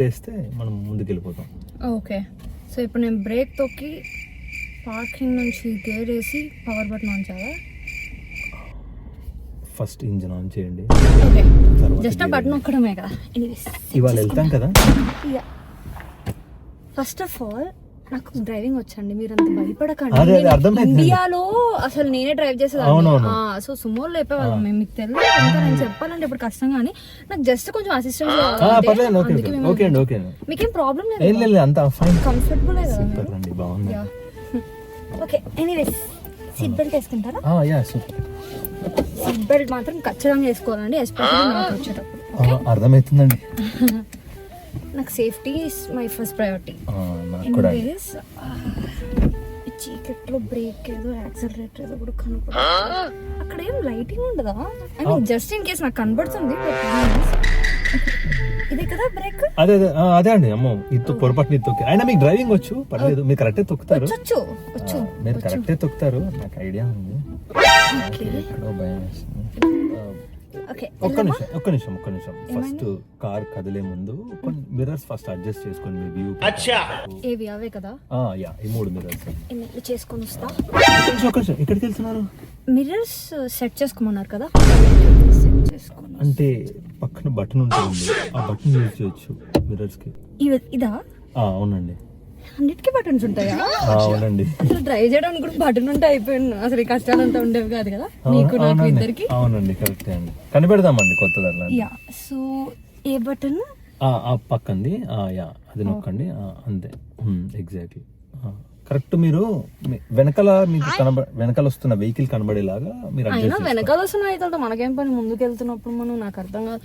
చేస్తే మనం ముందుకు వెళ్ళిపోతాం ఓకే. సో ఇప్పుడు నేను బ్రేక్ తొక్కి పార్కింగ్ నుంచి గేర్ వేసి పవర్ బటన్ ఆన్ చేయాలా? ఫస్ట్ ఇంజిన్ ఆన్ చేయండి. జస్ట్ ఆ బటన్ ఒక్కడమే కదా. ఇవాళ వెళ్తాం కదా? ఫస్ట్ ఆఫ్ ఆల్ నాకు డ్రైవింగ్ వచ్చండి మీరు అంత భయపడకండి. ఇండియాలో అసలు నేనే డ్రైవ్. చేసేదాన్ని. సో సుమోలో చెప్పేవాళ్ళం మేము మీకు తెలియదు ఇంకా నేను చెప్పాలంటే ఇప్పుడు కష్టం కానీ నాకు జస్ట్ కొంచెం అండి మీకేం ప్రాబ్లం లేదు లేదు అంత ఫైన్ కంఫర్టబుల్ కదా సూపర్ అండి బాగుంది. ఓకే ఎనీవేస్ సీట్ బెల్ట్ వేసుకుంటారా? ఆ, యా సూపర్ సీట్ బెల్ట్ మాత్రం ఖచ్చితంగా వేసుకోవాలండి ఎస్పెషల్లీ నాకు వచ్చేటప్పుడు. ఆ, అర్థమవుతుందండి. నాకు safety is my first priority నాకు కూడా. చీకట్లో బ్రేక్ ఏదో యాక్సిలరేటర్ ఏదో కూడా కనపడదు అక్కడ ఏం లైటింగ్ ఉండదా? I mean just in case నాకు కనబడుతుంది. ఇదే కదా బ్రేక్? అదే అదే అండి అమ్మో ఇది పొరపాటు ఇది తొక్కి. అయినా మీకు డ్రైవింగ్ వచ్చు పర్లేదు మీరు కరెక్టే తొక్కుతారు. వచ్చు వచ్చు మీరు కరెక్టే తొక్కుతారు నాకు ఐడియా ఉంది. భయం ఒక్క నిమిషం ఒక్క నిమిషం ఒక్క నిమిషం. ఫస్ట్ కార్ కదిలే ముందు కొన్ని మిర్రర్స్ ఫస్ట్ అడ్జస్ట్ చేసుకోండి మీ వ్యూ ఏవి? అవే కదా? యా ఈ మూడు మిర్రర్స్ చేసుకొని వస్తా? ఒక్క నిమిషం ఎక్కడికి వెళ్తున్నారు? మిర్రర్స్ సెట్ చేసుకోమన్నారు కదా. సెట్ చేసుకొని అంటే పక్కన బటన్ ఉంటుంది. ఆ బటన్ యూజ్ చేయొచ్చు మిర్రర్స్కి. ఇవి- ఇదా? ఆ, అవునండి. అన్నిటికీ బటన్స్ ఉంటాయా? అవునండి. అసలు డ్రైవ్ చేయడానికి కూడా బటన్ ఉంటే అయిపోయింది. అసలు ఈ కష్టాలు అంతా ఉండేవి కాదు కదా? మీకు నాకు అవునండి. ఇద్దరికి? అవునండి కరెక్టే అండి. కనిపెడదామండి కొత్తది అట్లా యా సో ఏ బటన్ ఆ, పక్కంది. ఆ, యా అది నొక్కండి. అంతే. ఎగ్జాక్ట్లీ కరెక్ట్ మీరు వెనకాల మీకు కనబ వెనకాల వస్తున్న వెహికల్ కనబడేలాగా మీరు అయినా వెనకాల వస్తున్న అయితే మనకేం పని? ముందుకు వెళ్తున్నప్పుడు మనం నాకు అర్థం కాదు.